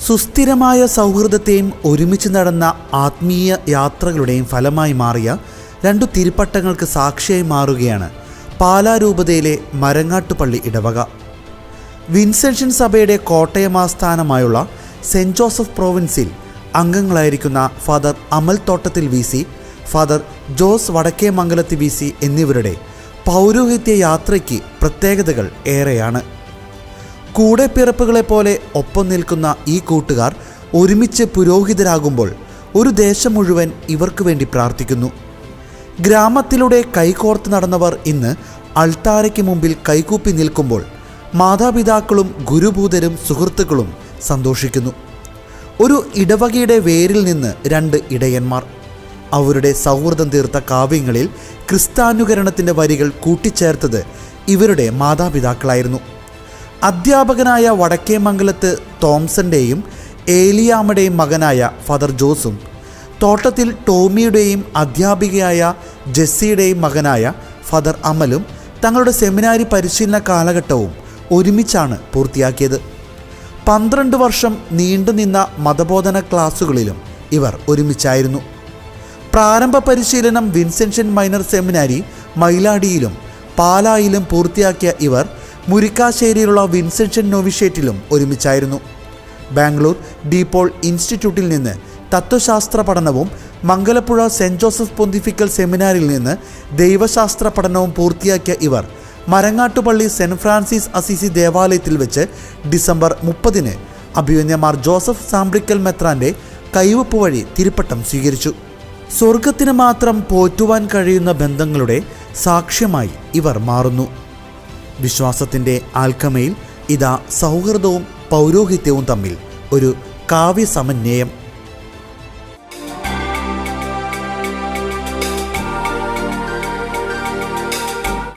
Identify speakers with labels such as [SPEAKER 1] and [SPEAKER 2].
[SPEAKER 1] സുസ്ഥിരമായ സൗഹൃദത്തെയും ഒരുമിച്ച് നടന്ന ആത്മീയ യാത്രകളുടെയും ഫലമായി മാറിയ രണ്ടു തിരുപ്പട്ടങ്ങൾക്ക് സാക്ഷിയായി മാറുകയാണ് പാലാരൂപതയിലെ മരങ്ങാട്ടുപള്ളി ഇടവക. വിൻസെൻഷൻ സഭയുടെ കോട്ടയമാസ്ഥാനമായുള്ള സെന്റ് ജോസഫ് പ്രോവിൻസിൽ അംഗങ്ങളായിരിക്കുന്ന father Amal Thottathil V C father Jose വടക്കേ മംഗലത്ത് വി സി എന്നിവരുടെ പൗരോഹിത്യ യാത്രയ്ക്ക് പ്രത്യേകതകൾ ഏറെയാണ്. കൂടെ പിറപ്പുകളെ പോലെ ഒപ്പം നിൽക്കുന്ന ഈ കൂട്ടുകാർ ഒരുമിച്ച് പുരോഹിതരാകുമ്പോൾ ഒരു ദേശം മുഴുവൻ ഇവർക്ക് വേണ്ടി പ്രാർത്ഥിക്കുന്നു. ഗ്രാമത്തിലൂടെ കൈകോർത്ത് നടന്നവർ ഇന്ന് അൾത്താരയ്ക്ക് മുമ്പിൽ കൈകൂപ്പി നിൽക്കുമ്പോൾ മാതാപിതാക്കളും ഗുരുഭൂതരും സുഹൃത്തുക്കളും സന്തോഷിക്കുന്നു. ഒരു ഇടവകയുടെ വേരിൽ നിന്ന് രണ്ട് ഇടയന്മാർ. അവരുടെ സൗഹൃദം തീർത്ത കാവ്യങ്ങളിൽ ക്രിസ്താനുകരണത്തിന്റെ വരികൾ കൂട്ടിച്ചേർത്തത് ഇവരുടെ മാതാപിതാക്കളായിരുന്നു. അധ്യാപകനായ വടക്കേമംഗലത്ത് തോംസന്റെയും ഏലിയാമ്മയുടെയും മകനായ ഫാദർ ജോസും തോട്ടത്തിൽ ടോമിയുടെയും അധ്യാപികയായ ജെസ്സിയുടെയും മകനായ ഫാദർ അമലും തങ്ങളുടെ സെമിനാരി പരിശീലന കാലഘട്ടവും ഒരുമിച്ചാണ് പൂർത്തിയാക്കിയത്. പന്ത്രണ്ട് വർഷം നീണ്ടുനിന്ന മതബോധന ക്ലാസ്സുകളിലും ഇവർ ഒരുമിച്ചായിരുന്നു. പ്രാരംഭ പരിശീലനം വിൻസെൻഷൻ മൈനർ സെമിനാരി മൈലാടിയിലും പാലായിലും പൂർത്തിയാക്കിയ ഇവർ മുരിക്കാശ്ശേരിയിലുള്ള വിൻസെൻഷൻ നോവിഷേറ്റിലും ഒരുമിച്ചായിരുന്നു. ബാംഗ്ലൂർ ഡീപോൾ ഇൻസ്റ്റിറ്റ്യൂട്ടിൽ നിന്ന് തത്വശാസ്ത്ര പഠനവും മംഗലപ്പുഴ സെന്റ് ജോസഫ് പൊന്തിഫിക്കൽ സെമിനാറിൽ നിന്ന് ദൈവശാസ്ത്ര പഠനവും പൂർത്തിയാക്കിയ ഇവർ മരങ്ങാട്ടുപള്ളി സെന്റ് ഫ്രാൻസിസ് അസിസി ദേവാലയത്തിൽ വെച്ച് ഡിസംബർ മുപ്പതിന് അഭിമന്യമാർ ജോസഫ് സാംബ്രിക്കൽ മെത്രാന്റെ കൈവപ്പ് വഴി തിരുപ്പട്ടം സ്വീകരിച്ചു. സ്വർഗത്തിന് മാത്രം പോറ്റുവാൻ കഴിയുന്ന ബന്ധങ്ങളുടെ സാക്ഷ്യമായി ഇവർ മാറുന്നു. വിശ്വാസത്തിന്റെ ആൽക്കമയിൽ ഇതാ സൗഹൃദവും പൗരോഹിത്യവും തമ്മിൽ ഒരു കാവ്യസമന്വയം